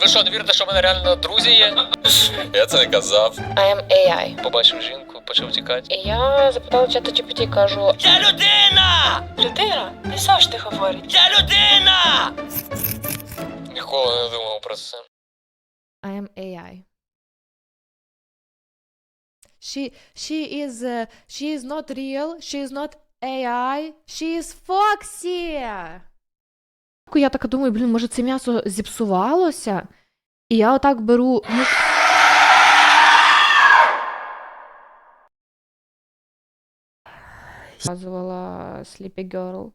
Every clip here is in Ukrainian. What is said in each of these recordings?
Ви що, не вірите, що в мене реально друзі є? Я це не казав. I am AI. Побачив жінку, почав тікати. І я запитала чата GPT, кажу, Я людина! людина, не завжди говорить. Я людина! Ніколи не думав про це. I am AI. She she is uh, she is not real, she is not AI, she is Foxy. Я така думаю, блін, може це м'ясо зіпсувалося? І я отак беру. Показувала Sleepy Girl.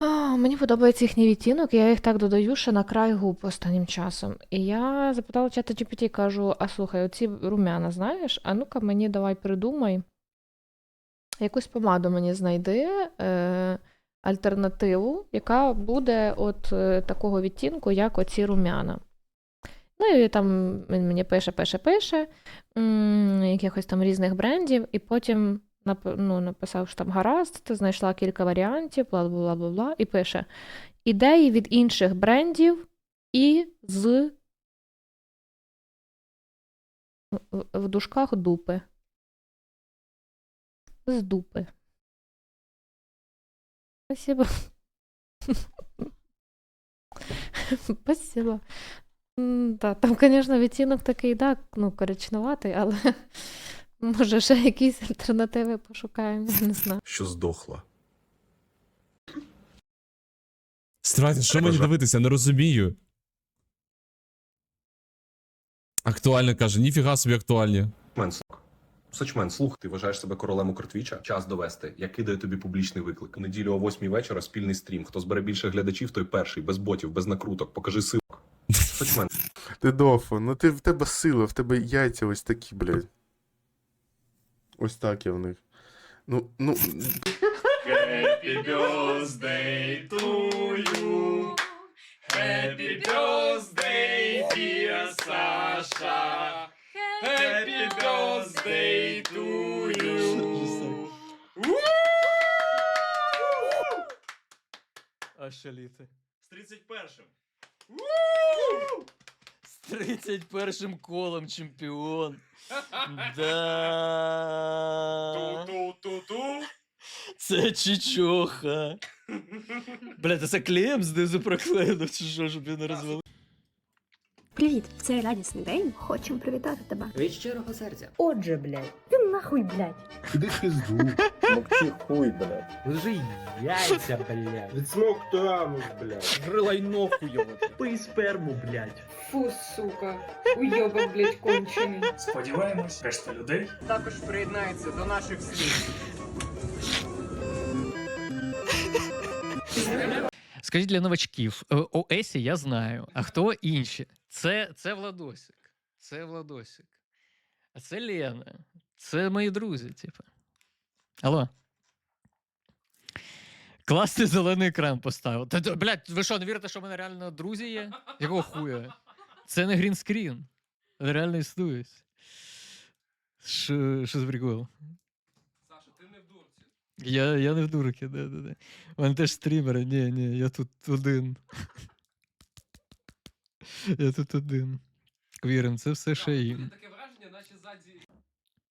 А, мені подобається їхній відтінок, я їх так додаю ще на край губ останнім часом. І я запитала чата GPT, кажу: а слухай, оці румяна, знаєш? А ну-ка мені давай придумай. Якусь помаду мені знайди, е, альтернативу, яка буде от е, такого відтінку, як оці румяна. Ну і там він мені пише, пише, пише, якихось там різних брендів, і потім ну, написав, що там гаразд, ти знайшла кілька варіантів, бла бла бла бла і пише: ідеї від інших брендів і з в дужках дупи. З дупи. Спасибо. Спасибо. Да, там, звісно, відтінок такий, да, ну, коричневатий, але може ще якісь альтернативи пошукаємо, я не знаю. що здохла. Стривайте, що мені дивитися, не розумію. Актуально каже, ніфіга собі актуальні. Сачмен, слух, ти вважаєш себе королем Укртвіча? Час довести. Я кидаю тобі публічний виклик. У неділю о 8 вечора спільний стрім. Хто збере більше глядачів, той перший, без ботів, без накруток. Покажи силок. Сачмен, Ти дофо, ну ти в тебе сила, в тебе яйця ось такі, блядь. Ось так я в них. Ну, ну. Happy birthday to you. Happy birthday, dear Sasha. Birthday to you. А що літи? З 31-м. З 31 колом чемпіон. Да. Ту-ту-ту-ту. Це чичоха. Бля, це клеєм знизу проклеєно, чи що, щоб він не розвалив. Привіт! В цей радісний день хочемо привітати тебе. Від щирого серця. Отже, блядь, ти нахуй, блядь. Іди в пизду. Мовчи хуй, блядь. Лежи яйця, блядь. Відсмок трамус, блядь. Грилай ногу його. Пий сперму, блядь. Фу, сука, уйобок, блядь, кончений. Сподіваємось, решта людей Також приєднається до наших слів. Скажіть для новачків, е, ОСі я знаю, а хто інші? Це, це Владосик. Це Владосик. А це Лена. Це мої друзі, типу. Алло. Класний зелений екран поставив. Та, блядь, ви що, не вірите, що в мене реально друзі є? Якого хуя? Це не грінскрін. Реально існують. Що, що за прикол? Саша, ти не в дурці. Я, я не в дурці, да, да, да. Мене теж стрімери. Ні, ні, я тут один. Я тут один. Вірим, це все ще їм. Таке враження, наче ззаді.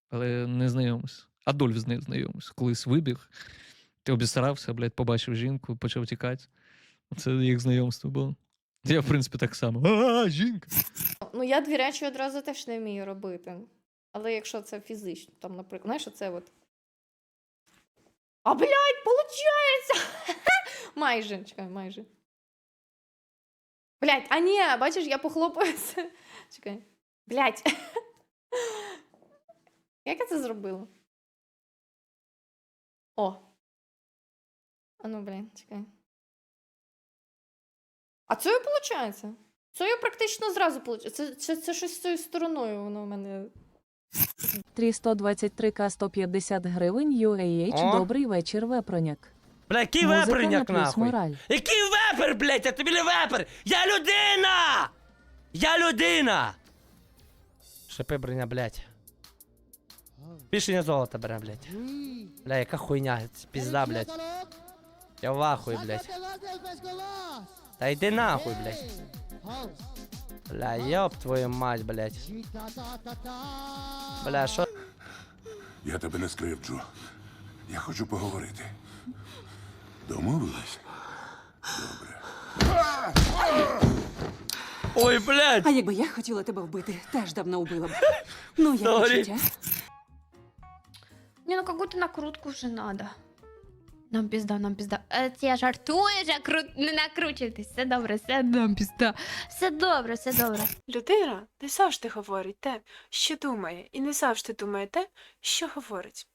Але не знайомий. Адольф з нею знайомий. Колись вибіг, ти обісрався, блядь, побачив жінку, почав тікати. Це їх знайомство було. Я, в принципі, так само. А, жінка. Ну, я дві речі одразу теж не вмію робити. Але якщо це фізично, там, наприклад, знаєш, оце от. А, блядь, получається! майже, чекай, майже. Блядь, а ні, бачиш, я похлопаю це. Чекай. Блядь. Як я це зробила? О. А ну, блядь, чекай. А це виходить? Це я практично зразу получаю. Це, це, це щось з цією стороною, воно в мене. 323к 150 гривень UAH. О. Добрий вечір, вепроняк. Бля, який Музика на веперняк, плюс нахуй? мораль. Який вепер, блядь, я тобі не вепер! Я людина! Я людина! Шипи броня, блядь. Пішення золота бере, блядь. Бля, яка хуйня, це пізда, блядь. Я в ахуї, блядь. Та йди нахуй, блядь. Бля, ёб твою мать, блядь. Бля, що? Я тебе не скривджу. Я хочу поговорити. Домовились? Ой, блядь! А якби я хотіла тебе вбити, теж давно вбила б. Ну, як Сорі. відчуття? Не, ну какую-то накрутку вже надо. Нам пізда, нам пізда. Е, я жартую, же кру... не накручуйтесь. Все добре, все нам пізда. Все добре, все добре. Людина не завжди говорить те, що думає, і не завжди думає те, що говорить.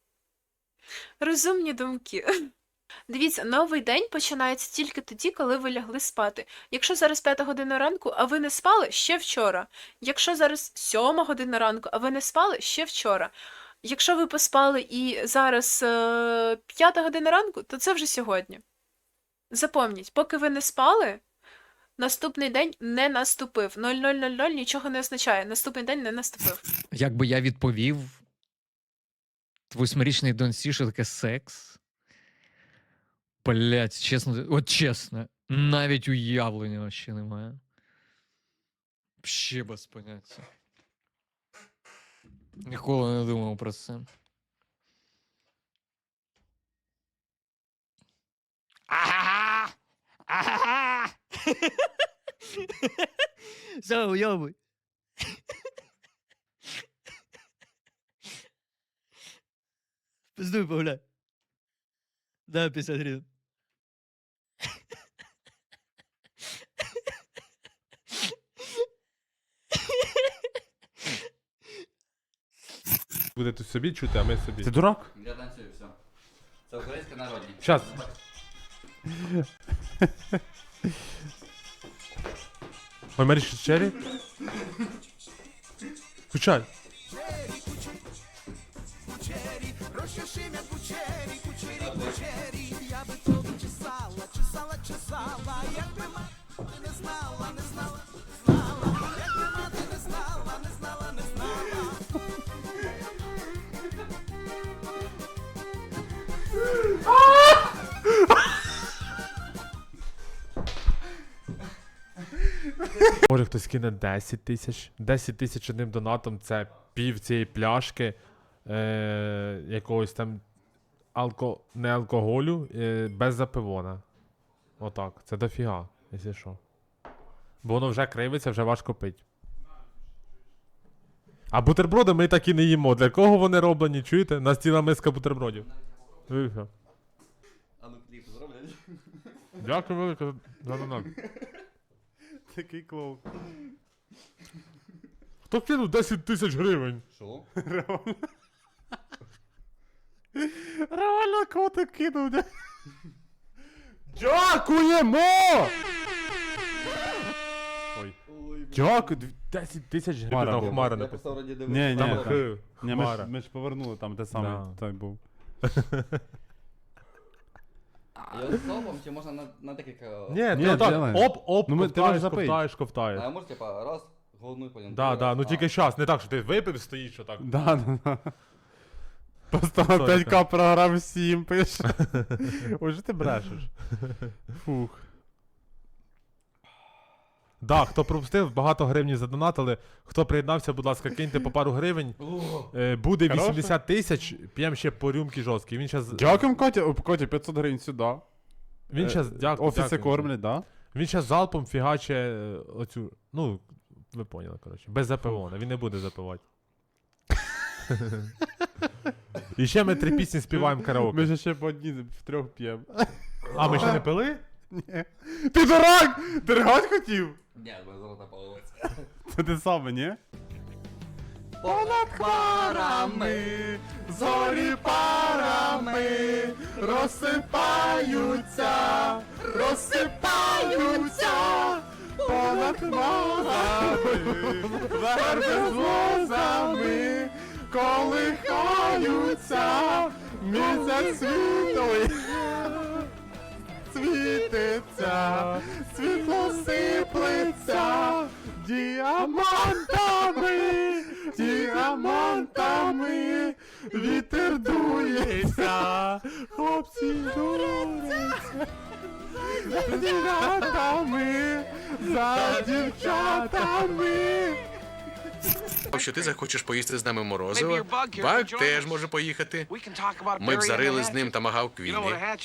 Розумні думки. Дивіться, новий день починається тільки тоді, коли ви лягли спати. Якщо зараз п'ята година ранку, а ви не спали ще вчора. Якщо зараз сьома година ранку, а ви не спали ще вчора. Якщо ви поспали і зараз е, п'ята година ранку, то це вже сьогодні. Запомніть, поки ви не спали, наступний день не наступив. 0000 нічого не означає. Наступний день не наступив. Як би я відповів восьмирічний доньці, що таке секс? Блять, чесно, от чесно, навіть уявлення ще немає. Ще без поняття. Ніколи не думав про це. Ага! Ага! Все, уйобуй. Пиздуй погуляй. Да, 50 гривен. Буде тут собі чути, а ми собі. Ти дурак? Я танцюю, все. Це українська народні. Щас. Ой, Марі Черрі? Включай. Може хтось кине 10 тисяч. 10 тисяч одним донатом це пів цієї пляшки е- якогось там алко... не алкоголю е- без запивона. Отак. Це дофіга, якщо що. Бо воно вже кривиться, вже важко пить. А бутерброди ми так і не їмо. Для кого вони роблені, чуєте? У нас ціла миска бутербродів. А ну кліп зроблять. Дякую велике за донат. Такий клоун. Хто кинув 10 тисяч гривень? Що? Реально котик кинув. де- Дякуємо! Ой. Дякую, дві- 10 тисяч гривень. Хмара Там була. хмара Я просто вроді Ні, ні, Там там- х, Ні, ми ж, хмара. ми ж повернули там те саме, Да. той був. Я з залпом чи можна на, на декілька... Ні, Ні, ти отак, делай. оп, оп, Ну, ми- ти можеш ковтаєш, ковтаєш, А може, типа, раз, головну і потім. Да, да, ну тільки час, не так, що ти випив, стоїш так. Да, да, да. Просто Сорі, 5к програм 7 пише. Уже що ти брешеш? Фух. Да, хто пропустив, багато гривень задонатили. Хто приєднався, будь ласка, киньте по пару гривень. Е, буде Хороше. 80 тисяч, п'ємо ще по рюмки жорсткі. Він щас. Дякуємо, Котя. О, Котя, 500 гривень сюди. Він щас, Е, дякую. Офіси дякую. кормлять, да? Він щас залпом фігаче е, оцю. Ну, ви поняли, коротше. Без запивона, він не буде запивати. І ще ми три пісні співаємо Ми караоке. ж ще по одній в трьох п'ємо. А, ми ще не пили? Ні. Ти дурак! Ти ригать хотів? Ні, без золота половиця. Це ти саме, ні? Понад Парами, зорі парами, розсипаються, розсипаються, понад хмарами, верби з лозами, колихаються, місяць світовий. Світиться, світло сиплеться діамантами, діамантами, вітер дується, хлопці журяться, діамантами, За дівчатами! Що ти захочеш поїсти з нами морозиво? Баг теж може поїхати. Ми б зарили з ним тамагавк війни.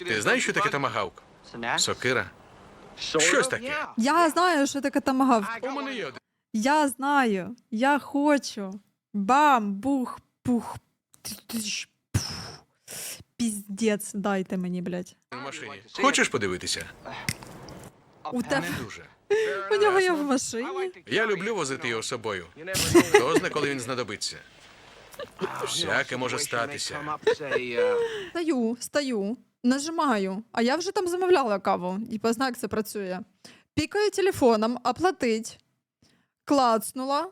Ти знаєш, що таке тамагавк? Сокира. Щось таке. Я знаю, що таке тамагавк. У мене є один. Я знаю. Я хочу. Бам, бух, пух. Піздець, дайте мені, блядь. в машині. Хочеш подивитися? У тебе Не дуже. у нього є в машині. Я люблю возити його з собою. Хто зна, коли він знадобиться. Всяке може статися. Стаю, стаю, нажимаю. А я вже там замовляла каву. І познаю, як це працює. Пікаю телефоном, оплатить. Клацнула.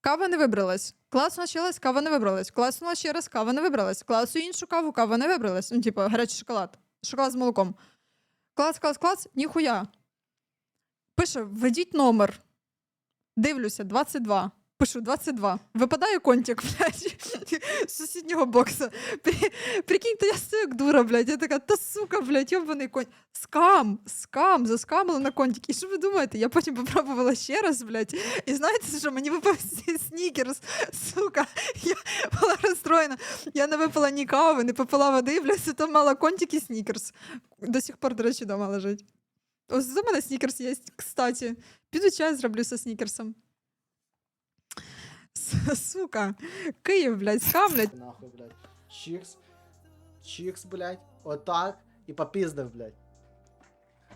Кава не вибралась. Клацнула ще кава не вибралась. Клацнула ще раз, кава не вибралась. Клацаю іншу каву, кава не вибралась. Ну, типу, гарячий шоколад. Шоколад з молоком. Клац, клац, клац, ніхуя. Пише: введіть номер. Дивлюся, 22. Пишу 22. Випадає контик, блядь, з сусіднього бокса. При- Прикиньте, я стою як дура, блядь. Я така, та сука, блядь, йобаний конь. Скам, скам, заскамили на контик. І що ви думаєте? Я потім попробувала ще раз, блядь. І знаєте, що мені випав снікерс, сука. Я була розстроєна. Я не випила ні кави, не попила води, блядь, зато мала контик і снікерс. До сих пор, до речі, дома лежить. Ось за мене снікерс є, кстати. Піду чай зроблю со снікерсом. Сука, Київ, блядь, скамлять. Нахуй, блядь. Чікс. Чікс, блядь. Отак. І попіздив, блядь.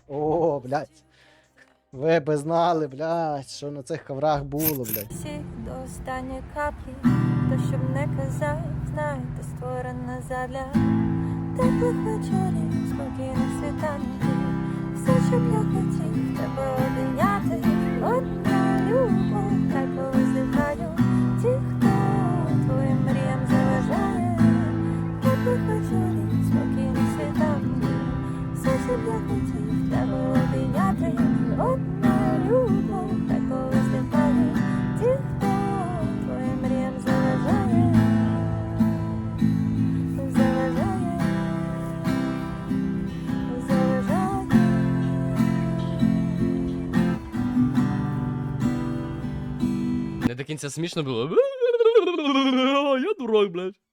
О, блядь. Ви би знали, блядь, що на цих коврах було, блядь. Всіх до останньої каплі, то щоб не казав, знаєте, створена задля теплих вечорів, спокійних світанків. Все, щоб я хотів тебе обійняти, одна любов, хай повиздихаю До кінця смішно було. Я дурак, блядь.